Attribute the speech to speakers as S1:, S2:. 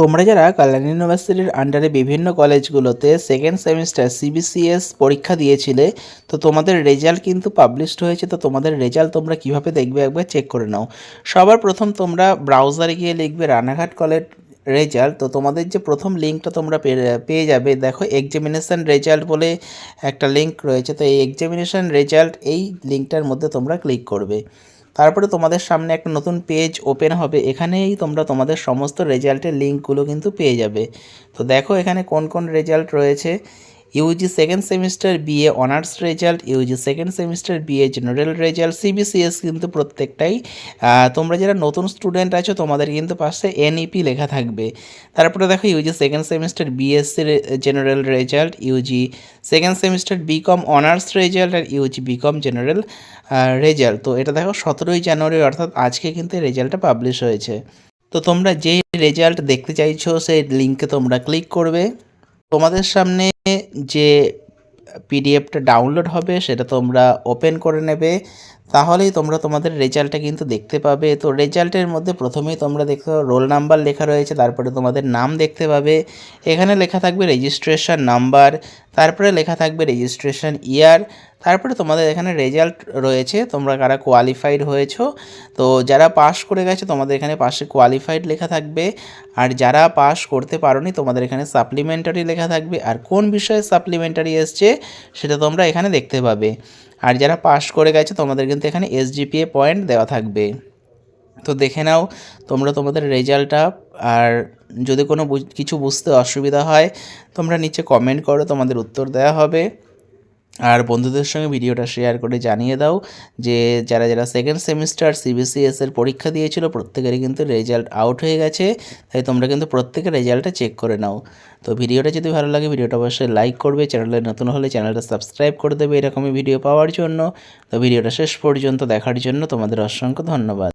S1: তোমরা যারা কল্যাণ ইউনিভার্সিটির আন্ডারে বিভিন্ন কলেজগুলোতে সেকেন্ড সেমিস্টার সিবিসিএস পরীক্ষা দিয়েছিলে, তো তোমাদের রেজাল্ট কিন্তু পাবলিশড হয়েছে, তো তোমাদের রেজাল্ট তোমরা কীভাবে দেখবে একবার চেক করে নাও। সবার প্রথম তোমরা ব্রাউজারে গিয়ে লিখবে রানাঘাট কলেজ রেজাল্ট তো তোমাদের যে প্রথম লিঙ্কটা তোমরা পেয়ে- যাবে, দেখো এক্সামিনেশান রেজাল্ট বলে একটা লিঙ্ক রয়েছে, তো এই এক্সামিনেশান রেজাল্ট এই লিঙ্কটার মধ্যে তোমরা ক্লিক করবে। তারপরে তোমাদের সামনে একটা নতুন পেজ ওপেন হবে, এখানেই তোমরা তোমাদের সমস্ত রেজাল্টের লিঙ্কগুলো কিন্তু পেয়ে যাবে। তো দেখো এখানে কোন কোন রেজাল্ট রয়েছে UG second semester BA honours result, UG second semester BA general result, CBCS কিন্তু প্রত্যেকটাই তোমরা যারা নতুন স্টুডেন্ট আছো, তোমাদের কিন্তু পাশে এনইপি লেখা থাকবে। তারপরে দেখো UG second semester BSc general result, UG second semester BCom honours result আর ইউজি বিকম জেনারেল রেজাল্ট। তো এটা দেখো সতেরোই জানুয়ারি, অর্থাৎ আজকে কিন্তু রেজাল্টটা পাবলিশ হয়েছে। তো তোমরা যে রেজাল্ট দেখতে চাইছো, সেই লিঙ্কে তোমরা ক্লিক করবে। তোমাদের সামনে যে পিডিএফটা ডাউনলোড হবে সেটা তোমরা ওপেন করে নেবে। তাহলেই তোমরা তোমাদের রেজাল্টটা কিন্তু দেখতে পাবে। তো রেজাল্টের মধ্যে প্রথমেই তোমরা দেখো রোল নাম্বার লেখা রয়েছে, তারপরে তোমাদের নাম দেখতে পাবে। এখানে লেখা থাকবে রেজিস্ট্রেশন নাম্বার তারপরে লেখা থাকবে রেজিস্ট্রেশন ইয়ার তারপরে তোমাদের এখানে রেজাল্ট রয়েছে, তোমরা কারা কোয়ালিফাইড হয়েছো। তো যারা পাস করে গেছে, তোমাদের এখানে পাশে কোয়ালিফাইড লেখা থাকবে। আর যারা পাস করতে পারোনি, তোমাদের এখানে সাপ্লিমেন্টারি লেখা থাকবে। আর কোন বিষয়ে সাপ্লিমেন্টারি এসছে, সেটা তোমরা এখানে দেখতে পাবে। আর যারা পাস করে গেছে, তোমাদের কিন্তু এখানে এসজিপিএ পয়েন্ট দেওয়া থাকবে। তো দেখে নাও, তোমরা তোমাদের রেজাল্টটা, আর যদি কোনো কিছু বুঝতে অসুবিধা হয়, তোমরা নিচে কমেন্ট করো, তোমাদের উত্তর দেওয়া হবে। আর বন্ধুদের সঙ্গে ভিডিওটা শেয়ার করে জানিয়ে দাও যে যারা যারা সেকেন্ড সেমিস্টার সিবিসিএস এর পরীক্ষা দিয়েছিল, প্রত্যেকেরই কিন্তু রেজাল্ট আউট হয়ে গেছে। তাই তোমরা কিন্তু প্রত্যেকের রেজাল্টটা চেক করে নাও। তো ভিডিওটা যদি ভালো লাগে, ভিডিওটা অবশ্যই লাইক করবে। চ্যানেলে নতুন হলে চ্যানেলটা সাবস্ক্রাইব করে দেবে এরকমই ভিডিও পাওয়ার জন্য। তো ভিডিওটা শেষ পর্যন্ত দেখার জন্য তোমাদের অসংখ্য ধন্যবাদ।